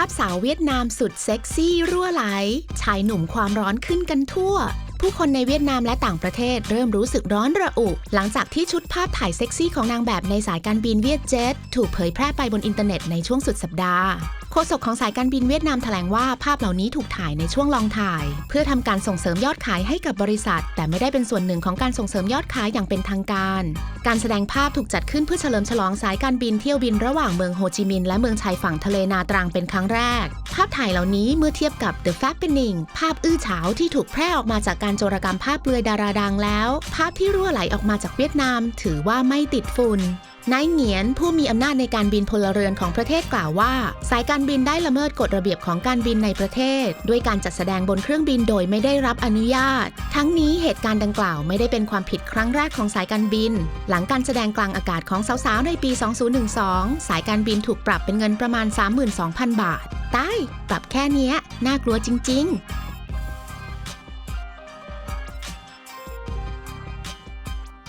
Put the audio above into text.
าพสาวเวียดนามสุดเซ็กซี่รั่วไหล ชายหนุ่มความร้อนขึ้นกันทั่ว ผู้คนในเวียดนามและต่างประเทศเริ่มรู้สึกร้อนระอุ หลังจากที่ชุดภาพถ่ายเซ็กซี่ของนางแบบในสายการบินเวียดเจ็ตถูกเผยแพร่ไปบนอินเทอร์เน็ตในช่วงสุดสัปดาห์โฆษกของสายการบินเวียดนามแถลงว่าภาพเหล่านี้ถูกถ่ายในช่วงลองถ่าย เพื่อทำการส่งเสริมยอดขายให้กับบริษัท แต่ไม่ได้เป็นส่วนหนึ่งของการส่งเสริมยอดขายอย่างเป็นทางการ การแสดงภาพถูกจัดขึ้นเพื่อเฉลิมฉลองสายการบินเที่ยวบินระหว่างเมืองโฮจิมินห์และเมืองชายฝั่งทะเลนาตรังเป็นครั้งแรก ภาพถ่ายเหล่านี้เมื่อเทียบกับ The Fappening ภาพอื้อฉาวที่ถูกแพร่ออกมาจากการการโจรกรรมภาพเปลือยดาราดังแล้ว ภาพที่รั่วไหลออกมาจากเวียดนาม ถือว่าไม่ติดฝุ่นนายเหงียนผู้มีอำนาจในการบินพลเรือนของประเทศกล่าวว่า สายการบินได้ละเมิดกฎระเบียบของการบินในประเทศ ด้วยการจัดแสดงบนเครื่องบินโดยไม่ได้รับอนุญาต ทั้งนี้เหตุการณ์ดังกล่าวไม่ได้เป็นความผิดครั้งแรกของสายการบิน หลังการแสดงกลางอากาศของสาวๆในปี 2012 สายการบินถูกปรับเป็นเงินประมาณ 32,000 บาทตายปรับแค่นี้น่ากลัวจริง ๆ